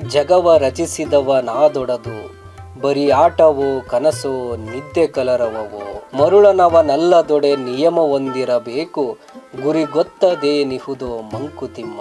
ಜಗವ ರಚಿಸಿದವ ನಾದೊಡದು. ಬರೀ ಆಟವೋ, ಕನಸೋ, ನಿದ್ದೆ ಕಲರವವೋ. ಮರುಳನವನಲ್ಲದೊಡೆ ನಿಯಮ ಹೊಂದಿರಬೇಕು. ಗುರಿ ಗೊತ್ತದೇನಿಹುದೋ ಮಂಕುತಿಮ್ಮ.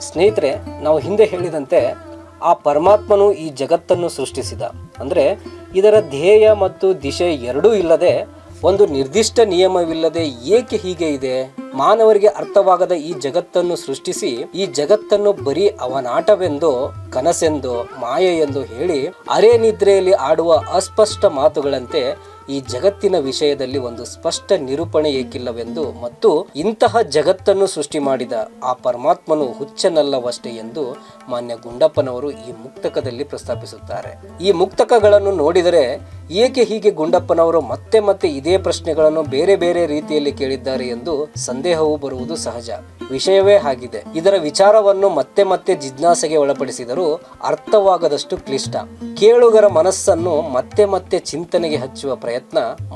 ಸ್ನೇಹಿತರೆ, ನಾವು ಹಿಂದೆ ಹೇಳಿದಂತೆ ಆ ಪರಮಾತ್ಮನು ಈ ಜಗತ್ತನ್ನು ಸೃಷ್ಟಿಸಿದ. ಅಂದರೆ ಇದರ ಧ್ಯೇಯ ಮತ್ತು ದಿಶೆ ಎರಡೂ ಇಲ್ಲದೆ ಒಂದು ನಿರ್ದಿಷ್ಟ ನಿಯಮವಿಲ್ಲದೆ ಏಕೆ ಹೀಗೆ ಇದೆ? ಮಾನವರಿಗೆ ಅರ್ಥವಾಗದ ಈ ಜಗತ್ತನ್ನು ಸೃಷ್ಟಿಸಿ, ಈ ಜಗತ್ತನ್ನು ಬರೀ ಅವನಾಟವೆಂದು, ಕನಸೆಂದು ಮಾಯೆ ಎಂದು ಹೇಳಿ ಅರೆ ನಿದ್ರೆಯಲ್ಲಿ ಆಡುವ ಅಸ್ಪಷ್ಟ ಮಾತುಗಳಂತೆ ಈ ಜಗತ್ತಿನ ವಿಷಯದಲ್ಲಿ ಒಂದು ಸ್ಪಷ್ಟ ನಿರೂಪಣೆ ಏಕಿಲ್ಲವೆಂದು ಮತ್ತು ಇಂತಹ ಜಗತ್ತನ್ನು ಸೃಷ್ಟಿ ಮಾಡಿದ ಆ ಪರಮಾತ್ಮನು ಹುಚ್ಚನಲ್ಲವಷ್ಟೇ ಎಂದು ಮಾನ್ಯ ಗುಂಡಪ್ಪನವರು ಈ ಮುಕ್ತಕದಲ್ಲಿ ಪ್ರಸ್ತಾಪಿಸುತ್ತಾರೆ. ಈ ಮುಕ್ತಕಗಳನ್ನು ನೋಡಿದರೆ ಏಕೆ ಹೀಗೆ ಗುಂಡಪ್ಪನವರು ಮತ್ತೆ ಮತ್ತೆ ಇದೇ ಪ್ರಶ್ನೆಗಳನ್ನು ಬೇರೆ ಬೇರೆ ರೀತಿಯಲ್ಲಿ ಕೇಳಿದ್ದಾರೆ ಎಂದು ಸಂದೇಹವು ಬರುವುದು ಸಹಜ. ವಿಷಯವೇ ಆಗಿದೆ. ಇದರ ವಿಚಾರವನ್ನು ಮತ್ತೆ ಮತ್ತೆ ಜಿಜ್ಞಾಸೆಗೆ ಒಳಪಡಿಸಿದರೂ ಅರ್ಥವಾಗದಷ್ಟು ಕ್ಲಿಷ್ಟ. ಕೇಳುಗರ ಮನಸ್ಸನ್ನು ಮತ್ತೆ ಮತ್ತೆ ಚಿಂತನೆಗೆ ಹಚ್ಚುವ ಪ್ರಯತ್ನ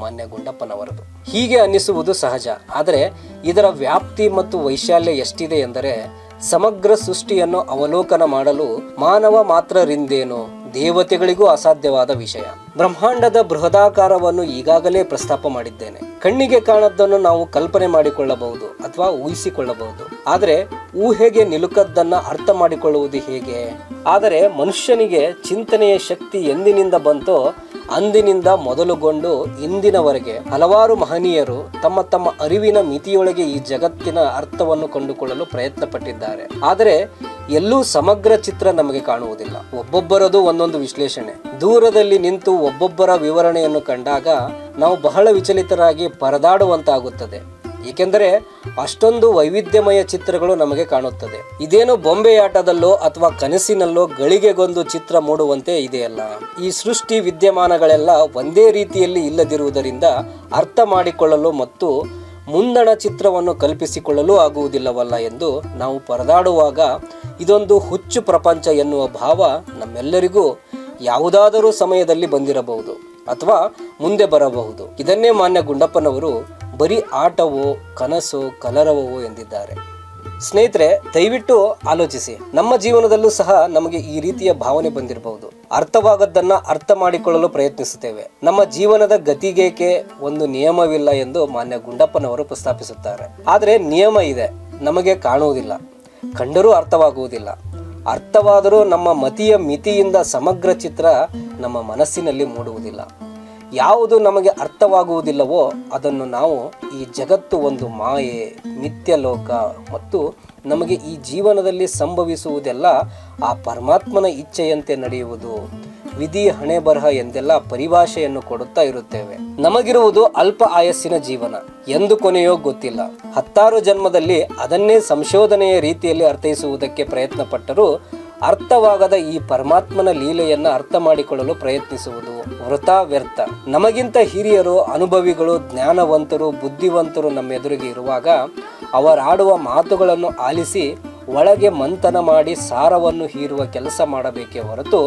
ಮಾನ್ಯ ಗುಂಡಪ್ಪನವರದು ಹೀಗೆ ಅನ್ನಿಸುವುದು ಸಹಜ. ಆದರೆ ಇದರ ವ್ಯಾಪ್ತಿ ಮತ್ತು ವೈಶಾಲ್ಯ ಎಷ್ಟಿದೆ ಎಂದರೆ ಸಮಗ್ರ ಸೃಷ್ಟಿಯನ್ನು ಅವಲೋಕನ ಮಾಡಲು ಮಾನವ ಮಾತ್ರರಿಂದೇನು ದೇವತೆಗಳಿಗೂ ಅಸಾಧ್ಯವಾದ ವಿಷಯ. ಬ್ರಹ್ಮಾಂಡದ ಬೃಹದಾಕಾರವನ್ನು ಈಗಾಗಲೇ ಪ್ರಸ್ತಾಪ ಮಾಡಿದ್ದೇನೆ. ಕಣ್ಣಿಗೆ ಕಾಣದ್ದನ್ನು ನಾವು ಕಲ್ಪನೆ ಮಾಡಿಕೊಳ್ಳಬಹುದು ಅಥವಾ ಊಹಿಸಿಕೊಳ್ಳಬಹುದು. ಆದರೆ ಊಹೆಗೆ ನಿಲುಕದ್ದನ್ನ ಅರ್ಥ ಮಾಡಿಕೊಳ್ಳುವುದು ಹೇಗೆ? ಆದರೆ ಮನುಷ್ಯನಿಗೆ ಚಿಂತನೆಯ ಶಕ್ತಿ ಎಂದಿನಿಂದ ಬಂತೋ ಅಂದಿನಿಂದ ಮೊದಲುಗೊಂಡು ಇಂದಿನವರೆಗೆ ಹಲವಾರು ಮಹನೀಯರು ತಮ್ಮ ತಮ್ಮ ಅರಿವಿನ ಮಿತಿಯೊಳಗೆ ಈ ಜಗತ್ತಿನ ಅರ್ಥವನ್ನು ಕಂಡುಕೊಳ್ಳಲು ಪ್ರಯತ್ನ ಪಟ್ಟಿದ್ದಾರೆ ಆದರೆ ಎಲ್ಲೂ ಸಮಗ್ರ ಚಿತ್ರ ನಮಗೆ ಕಾಣುವುದಿಲ್ಲ. ಒಬ್ಬೊಬ್ಬರದು ಒಂದೊಂದು ವಿಶ್ಲೇಷಣೆ. ದೂರದಲ್ಲಿ ನಿಂತು ಒಬ್ಬೊಬ್ಬರ ವಿವರಣೆಯನ್ನು ಕಂಡಾಗ ನಾವು ಬಹಳ ವಿಚಲಿತರಾಗಿ ಪರದಾಡುವಂತಾಗುತ್ತದೆ. ಏಕೆಂದರೆ ಅಷ್ಟೊಂದು ವೈವಿಧ್ಯಮಯ ಚಿತ್ರಗಳು ನಮಗೆ ಕಾಣುತ್ತದೆ. ಇದೇನು ಬೊಂಬೆಯಾಟದಲ್ಲೋ ಅಥವಾ ಕನಸಿನಲ್ಲೋ ಗಳಿಗೆಗೊಂದು ಚಿತ್ರ ಮೂಡುವಂತೆ ಇದೆಯಲ್ಲ. ಈ ಸೃಷ್ಟಿ ವಿದ್ಯಮಾನಗಳೆಲ್ಲ ಒಂದೇ ರೀತಿಯಲ್ಲಿ ಇಲ್ಲದಿರುವುದರಿಂದ ಅರ್ಥ ಮಾಡಿಕೊಳ್ಳಲು ಮತ್ತು ಮುಂದಣ ಚಿತ್ರವನ್ನು ಕಲ್ಪಿಸಿಕೊಳ್ಳಲು ಆಗುವುದಿಲ್ಲವಲ್ಲ ಎಂದು ನಾವು ಪರದಾಡುವಾಗ ಇದೊಂದು ಹುಚ್ಚು ಪ್ರಪಂಚ ಎನ್ನುವ ಭಾವ ನಮ್ಮೆಲ್ಲರಿಗೂ ಯಾವುದಾದರೂ ಸಮಯದಲ್ಲಿ ಬಂದಿರಬಹುದು ಅಥವಾ ಮುಂದೆ ಬರಬಹುದು. ಇದನ್ನೇ ಮಾನ್ಯ ಗುಂಡಪ್ಪನವರು ಬರೀ ಆಟವೋ, ಕನಸೋ, ಕಲರವೋ ಎಂದಿದ್ದಾರೆ. ಸ್ನೇಹಿತರೆ, ದಯವಿಟ್ಟು ಆಲೋಚಿಸಿ. ನಮ್ಮ ಜೀವನದಲ್ಲೂ ಸಹ ನಮಗೆ ಈ ರೀತಿಯ ಭಾವನೆ ಬಂದಿರಬಹುದು. ಅರ್ಥವಾಗದ್ದನ್ನ ಅರ್ಥ ಮಾಡಿಕೊಳ್ಳಲು ಪ್ರಯತ್ನಿಸುತ್ತೇವೆ. ನಮ್ಮ ಜೀವನದ ಗತಿಗೇಕೆ ಒಂದು ನಿಯಮವಿಲ್ಲ ಎಂದು ಮಾನ್ಯ ಗುಂಡಪ್ಪನವರು ಪ್ರಸ್ತಾಪಿಸುತ್ತಾರೆ. ಆದರೆ ನಿಯಮ ಇದೆ. ನಮಗೆ ಕಾಣುವುದಿಲ್ಲ. ಕಂಡರೂ ಅರ್ಥವಾಗುವುದಿಲ್ಲ. ಅರ್ಥವಾದರೂ ನಮ್ಮ ಮತಿಯ ಮಿತಿಯಿಂದ ಸಮಗ್ರ ಚಿತ್ರ ನಮ್ಮ ಮನಸ್ಸಿನಲ್ಲಿ ಮೂಡುವುದಿಲ್ಲ. ಯಾವುದು ನಮಗೆ ಅರ್ಥವಾಗುವುದಿಲ್ಲವೋ ಅದನ್ನು ನಾವು ಈ ಜಗತ್ತು ಒಂದು ಮಾಯೆ, ನಿತ್ಯಲೋಕ ಮತ್ತು ನಮಗೆ ಈ ಜೀವನದಲ್ಲಿ ಸಂಭವಿಸುವುದೆಲ್ಲ ಆ ಪರಮಾತ್ಮನ ಇಚ್ಛೆಯಂತೆ ನಡೆಯುವುದು. ವಿಧಿ ಹಣೆ ಬರಹ ಎಂದೆಲ್ಲ ಪರಿಭಾಷೆಯನ್ನು ಕೊಡುತ್ತಾ ಇರುತ್ತೇವೆ. ನಮಗಿರುವುದು ಅಲ್ಪ ಆಯಸ್ಸಿನ ಜೀವನ. ಎಂದು ಕೊನೆಯೋ ಗೊತ್ತಿಲ್ಲ. ಹತ್ತಾರು ಜನ್ಮದಲ್ಲಿ ಅದನ್ನೇ ಸಂಶೋಧನೆಯ ರೀತಿಯಲ್ಲಿ ಅರ್ಥೈಸುವುದಕ್ಕೆ ಪ್ರಯತ್ನ ಪಟ್ಟರೂ ಅರ್ಥವಾಗದ ಈ ಪರಮಾತ್ಮನ ಲೀಲೆಯನ್ನು ಅರ್ಥ ಮಾಡಿಕೊಳ್ಳಲು ಪ್ರಯತ್ನಿಸುವುದು ವೃತ ವ್ಯರ್ಥ. ನಮಗಿಂತ ಹಿರಿಯರು, ಅನುಭವಿಗಳು, ಜ್ಞಾನವಂತರು, ಬುದ್ಧಿವಂತರು ನಮ್ಮ ಎದುರಿಗೆ ಇರುವಾಗ ಅವರಾಡುವ ಮಾತುಗಳನ್ನು ಆಲಿಸಿ ಒಳಗೆ ಮಂಥನ ಮಾಡಿ ಸಾರವನ್ನು ಹೀರುವ ಕೆಲಸ ಮಾಡಬೇಕೇ ಹೊರತು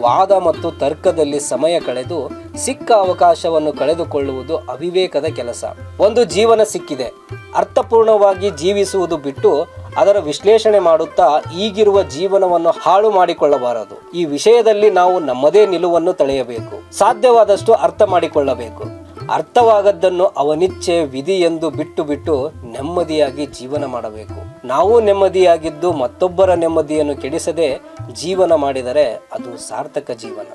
ವಾದ ಮತ್ತು ತರ್ಕದಲ್ಲಿ ಸಮಯ ಕಳೆದು ಸಿಕ್ಕ ಅವಕಾಶವನ್ನು ಕಳೆದುಕೊಳ್ಳುವುದು ಅವಿವೇಕದ ಕೆಲಸ. ಒಂದು ಜೀವನ ಸಿಕ್ಕಿದೆ. ಅರ್ಥಪೂರ್ಣವಾಗಿ ಜೀವಿಸುವುದು ಬಿಟ್ಟು ಅದರ ವಿಶ್ಲೇಷಣೆ ಮಾಡುತ್ತಾ ಈಗಿರುವ ಜೀವನವನ್ನು ಹಾಳು ಮಾಡಿಕೊಳ್ಳಬಾರದು. ಈ ವಿಷಯದಲ್ಲಿ ನಾವು ನಮ್ಮದೇ ನಿಲುವನ್ನು ತಳೆಯಬೇಕು. ಸಾಧ್ಯವಾದಷ್ಟು ಅರ್ಥ ಮಾಡಿಕೊಳ್ಳಬೇಕು. ಅರ್ಥವಾಗದ್ದನ್ನು ಅವನಿಚ್ಛೆ ವಿಧಿ ಎಂದು ಬಿಟ್ಟು ಬಿಟ್ಟು ನೆಮ್ಮದಿಯಾಗಿ ಜೀವನ ಮಾಡಬೇಕು. ನಾವು ನೆಮ್ಮದಿಯಾಗಿದ್ದು ಮತ್ತೊಬ್ಬರ ನೆಮ್ಮದಿಯನ್ನು ಕೆಡಿಸದೆ ಜೀವನ ಮಾಡಿದರೆ ಅದು ಸಾರ್ಥಕ ಜೀವನ.